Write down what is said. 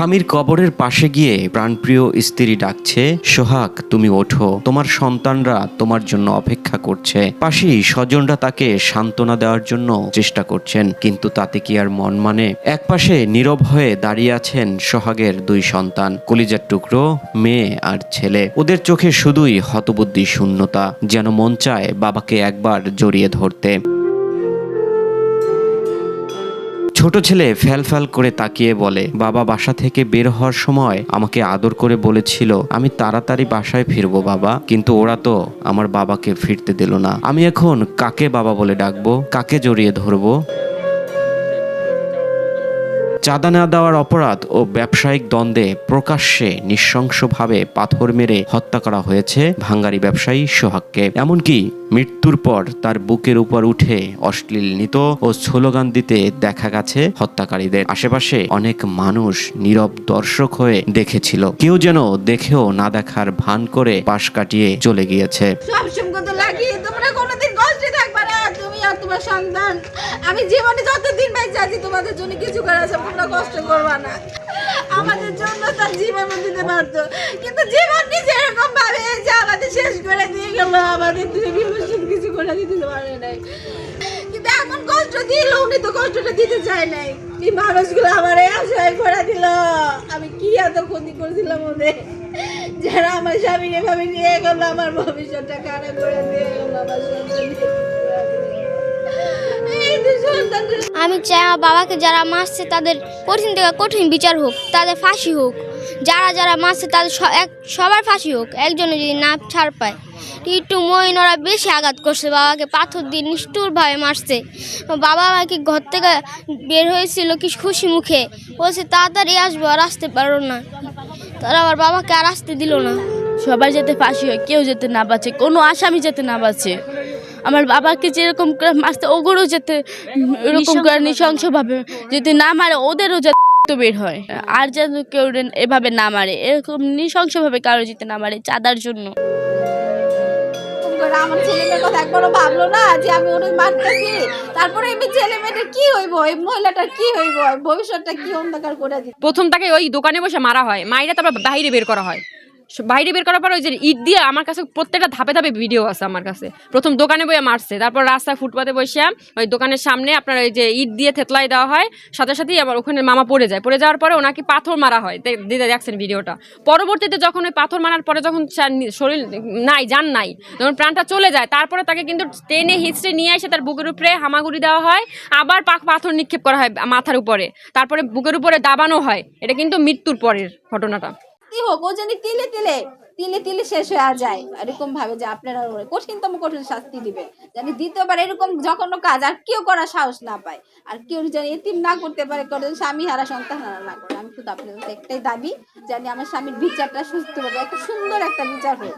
স্বামীর কবরের পাশে গিয়ে প্রাণপ্রিয় স্ত্রী ডাকছে, সোহাগ, তুমি ওঠো। তোমার সন্তানরা তোমার জন্য অপেক্ষা করছে। পাশেই স্বজনরা তাকে সান্ত্বনা দেওয়ার জন্য চেষ্টা করছেন, কিন্তু তাতে কি আর মন মানে? একপাশে নীরব হয়ে দাঁড়িয়ে আছেন সোহাগের দুই সন্তান, কলিজার টুকরো, মেয়ে আর ছেলে। ওদের চোখে শুধুই হতবুদ্ধি শূন্যতা, যেন মন চায় বাবাকে একবার জড়িয়ে ধরতে। ছোট ছেলে ফ্যাল ফ্যাল করে তাকিয়ে বলে, বাবা বাসা থেকে বের হওয়ার সময় আমাকে আদর করে বলেছিল, আমি তাড়াতাড়ি বাসায় ফিরবো বাবা, কিন্তু ওরা তো আমার বাবাকে ফিরতে দিল না। আমি এখন কাকে বাবা বলে ডাকবো, কাকে জড়িয়ে ধরবো? চাঁদা না দেওয়ার অপরাধ ও ব্যবসায়িক দ্বন্দ্বে প্রকাশ্যে নৃশংসভাবে পাথর মেরে হত্যা করা হয়েছে ভাঙ্গারি ব্যবসায়ী সোহাগকে। এমনকি মৃত্যুর পর তার বুকের উপর উঠে অশ্লীল নিত ও স্লোগান দিতে দেখা গেছে হত্যাকারীদের। আশেপাশে অনেক মানুষ নীরব দর্শক হয়ে দেখেছিল। কেউ যেন দেখেও না দেখার ভান করে পাশ কাটিয়ে চলে গিয়েছে সব সম্পদ লাগিয়ে তোমরা কোনোদিন কষ্টে থাকবে না তুমি আর তোমার সন্তান। আমি জীবনে যতদিন বেঁচে আছি, তোমাদের জন্য কিছু করার আছে, তোমরা কষ্ট করবা না। আমাদের জন্য তার জীবনও দিতে পারতো। কিন্তু জীবন নিজে এরকম ভাবে যে আমাদের শেষ করে দিয়ে গেল। আমাদের বিভূষণ কিছু করে দিতে পারে নাই। কিন্তু এমন কষ্ট দিল, উনি তো কষ্টটা দিতে চায় নাই। এই মানুষগুলো আমার আশায় করে দিল। আমি কি এত ক্ষতি করেছিলাম ওদের? যারা আমার স্বামী এভাবে নিয়ে গেল, আমার ভবিষ্যৎটা খারাপ করে দিয়ে গেল, আমার সন্তানটা আমি চাই আমার বাবাকে যারা মারছে তাদের কঠিন থেকে কঠিন বিচার হোক, তাদের ফাঁসি হোক। যারা যারা মারছে তাদের সবার ফাঁসি হোক, একজনে যদি না ছাড় পায়। একটু মইন ওরা বেশি আঘাত করছে, বাবাকে পাথর দিয়ে নিষ্ঠুরভাবে মারছে। বাবা আমাকে ঘর থেকে বের হয়েছিল কি খুশি মুখে। বলছে, তাড়াতাড়ি আসব, আর আসতে পারো না। তারা আবার বাবাকে আর আসতে দিল না। সবাই যাতে ফাঁসি হয়, কেউ যেতে না বাঁচে, কোনো আসামি যেতে না বাঁচে। আমার বাবাকে যেরকম করে মারতে ওগুলো যাতে এরকম করে নৃশংসভাবে যদি না মারে ওদেরও যাতে বের হয়। আর যেন কেউ এভাবে না মারে এরকম নৃশংসভাবে কারও যেতে না মারে চাঁদার জন্য। করে আমার কথা একবারও ভাবলো না যে আমি ওর মারতেছি তারপরে এমনি ছেলে মেয়েটার কি হইব? এই মহিলাটার কি হইব? ভবিষ্যৎটা কি অন্ধকার করে দিচ্ছে প্রথম তাকে ওই দোকানে বসে মারা হয় মাইরা তারপর বাইরে বের করা হয়। বাইরে বের করার পর ওই যে ইট দিয়ে আমার কাছে প্রত্যেকটা ধাপে ধাপে ভিডিও আছে আমার কাছে। প্রথম দোকানে বইয়ে মারছে, তারপর রাস্তায় ফুটপাতে বসে ওই দোকানের সামনে আপনার ওই যে ইট দিয়ে থেতলাই দেওয়া হয়, সাথে সাথেই আবার ওখানে মামা পড়ে যায়। পড়ে যাওয়ার পরে ওনাকে পাথর মারা হয়। দে- দিতে দেখছেন ভিডিওটা? পরবর্তীতে যখন ওই পাথর মারার পরে যখন শরীর নাই, যান নাই, যখন প্রাণটা চলে যায়, তারপরে তাকে কিন্তু টেনে হিস্ট্রি নিয়ে এসে তার বুকের উপরে হামাগুড়ি দেওয়া হয়, আবার পাক পাথর নিক্ষেপ করা হয় মাথার উপরে। তারপরে বুকের উপরে দাবানো হয়। এটা কিন্তু মৃত্যুর পরের ঘটনাটা। হোক, ও যদি তিলে তিলে তিলে তিলে শেষ হয়ে যায়। এরকম ভাবে যে আপনারা কঠিনতম কঠিন শাস্তি দিবে। জানি পারে এরকম যখন কাজ আর কেউ করার সাহস না পায়। আর কেউ যেন এতিম না করতে পারে করে স্বামী হারা সন্তান হারা না করে। আমি শুধু আপনাদের একটাই দাবি, জানি আমার স্বামীর বিচারটা সুস্থ হবে একটা সুন্দর একটা বিচার হোক।